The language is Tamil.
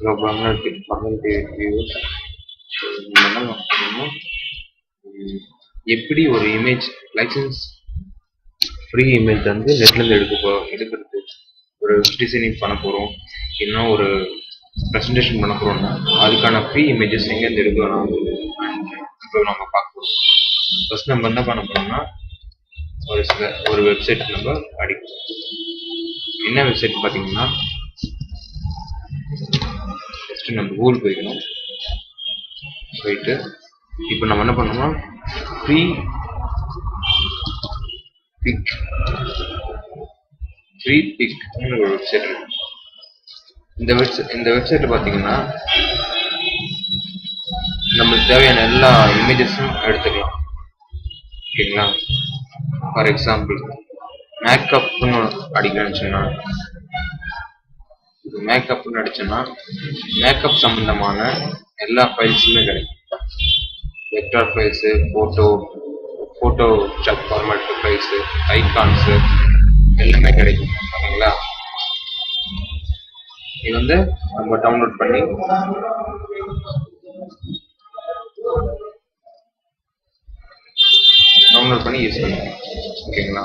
ஹலோ பர்மனெண்ட் பர்மனெண்ட் வியூஸ் என்ன பண்ணணும்னா எப்படி ஒரு இமேஜ் லைசன்ஸ் ஃப்ரீ இமேஜ் வந்து நெட்லேருந்து எடுக்க போகிறோம் எடுக்கிறது. ஒரு டிசைனிங் பண்ண போகிறோம் இல்லைன்னா ஒரு ப்ரெசன்டேஷன் பண்ண போகிறோம்னா அதுக்கான ஃப்ரீ இமேஜஸ் எங்கேருந்து எடுக்கலாம் இப்போ நம்ம பார்க்க போகிறோம் ஃபர்ஸ்ட் நம்ம என்ன பண்ண போகிறோம்னா ஒரு சில ஒரு வெப்சைட் நம்ம அடிக்கணும் என்ன வெப்சைட் பார்த்தீங்கன்னா ஃபஸ்ட்டு நம்ம கூகுள் போய்க்கணும். போயிட்டு இப்போ நம்ம என்ன பண்ணோம்னா ப்ரீ பிக் ப்ரீ பிக்னு ஒரு வெப்சைட் இருக்கு. இந்த வெப்சைட் இந்த வெப்சைட்டில் பார்த்தீங்கன்னா நம்மளுக்கு தேவையான எல்லா இமேஜஸும் எடுத்துக்கலாம். ஓகேங்களா? ஃபார் எக்ஸாம்பிள் மேக்கப்னு அடிக்கணும்னு சொன்னால் மேக்கப்னு அடிச்சோன்னா மேக்கப் சம்பந்தமான எல்லா ஃபைல்ஸுமே கிடைக்கும். வெக்டார் ஃபைல்ஸு ஃபோட்டோ ஃபோட்டோ ஸ்ட்ரக் ஃபார்மேட் ஃபைல்ஸு ஐகான்ஸு எல்லாமே கிடைக்கும் ஓகேங்களா இது வந்து நம்ம டவுன்லோட் பண்ணி டவுன்லோட் பண்ணி யூஸ் பண்ணிக்கலாம் ஓகேங்களா